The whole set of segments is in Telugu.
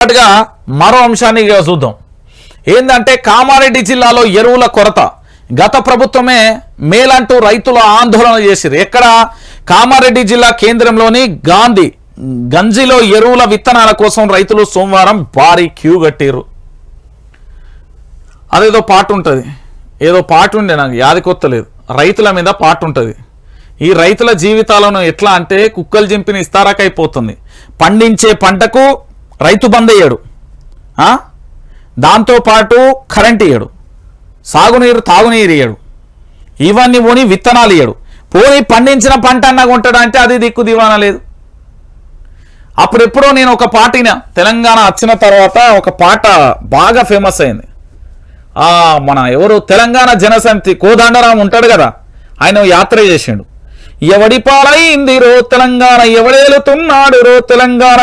పాటుగా మరో అంశాన్ని చూద్దాం. ఏంటంటే కామారెడ్డి జిల్లాలో ఎరువుల కొరత. గత ప్రభుత్వమే మేలంటూ రైతులు ఆందోళన చేసింది ఎక్కడ? కామారెడ్డి జిల్లా కేంద్రంలోని గాంధీ గంజిలో ఎరువుల విత్తనాల కోసం రైతులు సోమవారం భారీ క్యూ కట్టారు అదేదో పాట ఉంటుంది ఏదో పాట ఉండే నాకు యాది రైతుల మీద పాట ఉంటుంది ఈ రైతుల జీవితాలను ఎట్లా అంటే కుక్కలు జింపిన ఇస్తారాకైపోతుంది. పండించే పంటకు రైతు బంద్ అయ్యాడు దాంతోపాటు కరెంట్ ఇయ్యడు. సాగునీరు తాగునీరు ఇయ్యడు. ఇవన్నీ పోని విత్తనాలు ఇయ్యడు. పోని పండించిన పంట అన్నా కొంటాడు అంటే అది దిక్కు దివానా లేదు. అప్పుడెప్పుడో నేను ఒక పాటిన తెలంగాణ వచ్చిన తర్వాత ఒక పాట బాగా ఫేమస్ అయింది. మన ఎవరు తెలంగాణ జనసమితి కోదండరాం ఉంటాడు కదా ఆయన యాత్ర చేసిండు. ఎవడి పాలైంది రో తెలంగాణ ఎవడేలుతున్నాడు రో తెలంగాణ?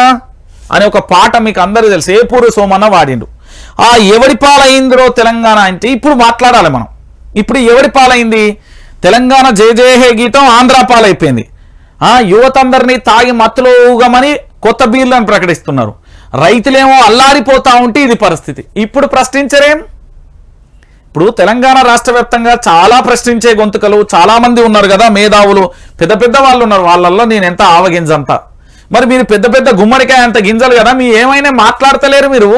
అనే ఒక పాట మీకు అందరూ తెలుసు. ఏపూరు సోమన్న వాడిండు. ఆ ఎవడి పాలైందిరో తెలంగాణ అంటే ఇప్పుడు మాట్లాడాలి మనం. ఇప్పుడు ఎవడి పాలైంది? తెలంగాణ జయ జయ హే గీతం ఆంధ్ర పాలైపోయింది. ఆ యువతందరినీ తాగి మత్తులో ఊగమని కొత్త బీర్లను ప్రకటిస్తున్నారు. రైతులేమో అల్లాడిపోతా ఉంటే ఇది పరిస్థితి. ఇప్పుడు ప్రశ్నించరేం? ఇప్పుడు తెలంగాణ రాష్ట్ర వ్యాప్తంగా చాలా ప్రశ్నించే గొంతుకలు చాలామంది ఉన్నారు కదా మేధావులు. పెద్ద పెద్ద వాళ్ళు ఉన్నారు. వాళ్ళల్లో నేను ఎంత ఆవగింజంతా? మరి మీరు పెద్ద పెద్ద గుమ్మడికాయ అంత గింజలు కదా మీ ఏమైనా మాట్లాడతలేరు మీరు.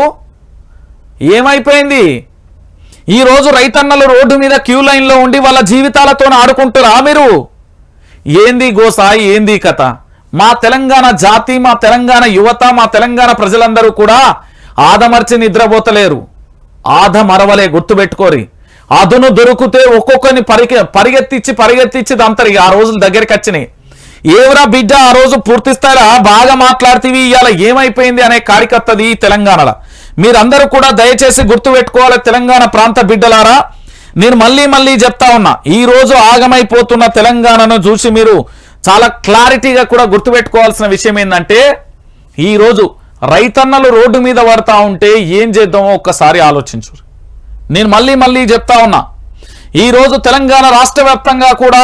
ఏమైపోయింది? ఈరోజు రైతన్నలు రోడ్డు మీద క్యూ లైన్లో ఉండి వాళ్ళ జీవితాలతో ఆడుకుంటురా మీరు. ఏంది గోసాయి ఏంది కథ? మా తెలంగాణ జాతి మా తెలంగాణ యువత మా తెలంగాణ ప్రజలందరూ కూడా ఆదమర్చి నిద్రపోతలేరు. ఆదమరవలే గుర్తుపెట్టుకోరి. అదును దొరికితే ఒక్కొక్కరిని పరిగె పరిగెత్తిచ్చి పరిగెత్తిచ్చి దంతరి ఆ రోజులు దగ్గరికి వచ్చినాయి ఏవరా బిడ్డ ఆ రోజు పూర్తి స్థాయిలో బాగా మాట్లాడితేవి ఇవాళ ఏమైపోయింది అనే కాడికత్తది తెలంగాణలో. మీరందరూ కూడా దయచేసి గుర్తుపెట్టుకోవాలి తెలంగాణ ప్రాంత బిడ్డలారా. నేను మళ్ళీ మళ్ళీ చెప్తా ఉన్నా ఈ రోజు ఆగమైపోతున్న తెలంగాణను చూసి మీరు చాలా క్లారిటీగా కూడా గుర్తుపెట్టుకోవాల్సిన విషయం ఏంటంటే ఈ రోజు రైతన్నలు రోడ్డు మీద పడతా ఉంటే ఏం చేద్దామో ఒక్కసారి ఆలోచించు. నేను మళ్ళీ మళ్ళీ చెప్తా ఉన్నా ఈ రోజు తెలంగాణ రాష్ట్ర కూడా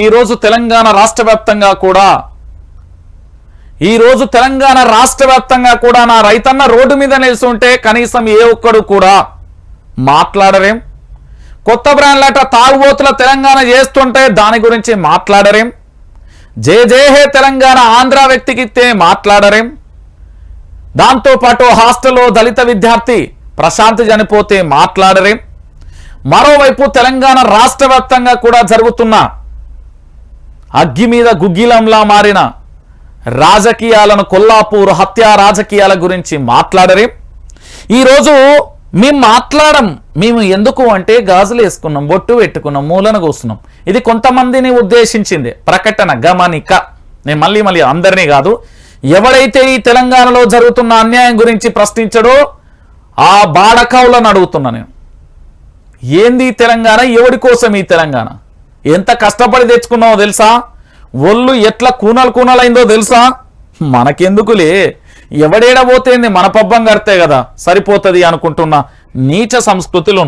ఈరోజు తెలంగాణ రాష్ట్ర వ్యాప్తంగా కూడా ఈరోజు తెలంగాణ రాష్ట్ర వ్యాప్తంగా కూడా నా రైతన్న రోడ్డు మీద నిలుస్తుంటే కనీసం ఏ ఒక్కడు కూడా మాట్లాడరేం? కొత్త బ్రాండ్లట తాగుబోతుల తెలంగాణ చేస్తుంటే దాని గురించి మాట్లాడరేం? జే జే హే తెలంగాణ ఆంధ్ర వ్యక్తికిత్తే మాట్లాడరేం? దాంతోపాటు హాస్టల్లో దళిత విద్యార్థి ప్రశాంత్ చనిపోతే మాట్లాడరేం? మరోవైపు తెలంగాణ రాష్ట్ర కూడా జరుగుతున్న అగ్గి మీద గుగ్గిలంలా మారిన రాజకీయాలను కొల్లాపూర్ హత్యా రాజకీయాల గురించి మాట్లాడరేం? ఈరోజు మేము మాట్లాడం మేము ఎందుకు అంటే గాజులు వేసుకున్నాం బొట్టు పెట్టుకున్నాం మూలన కూస్తున్నాం ఇది కొంతమందిని ఉద్దేశించింది. ప్రకటన గమనిక. నేను మళ్ళీ మళ్ళీ అందరినీ కాదు ఎవడైతే ఈ తెలంగాణలో జరుగుతున్న అన్యాయం గురించి ప్రశ్నించడో ఆ బాడకవులను అడుగుతున్నా నేను. ఏంది తెలంగాణ? ఎవడి కోసం ఈ తెలంగాణ? ఎంత కష్టపడి తెచ్చుకున్నావో తెలుసా? ఒళ్ళు ఎట్లా కూనలు కూనలైందో తెలుసా? మనకెందుకులే? ఎవడేడబోతేంది మన పబ్బం కడితే కదా సరిపోతుంది అనుకుంటున్న నీచ సంస్కృతిలో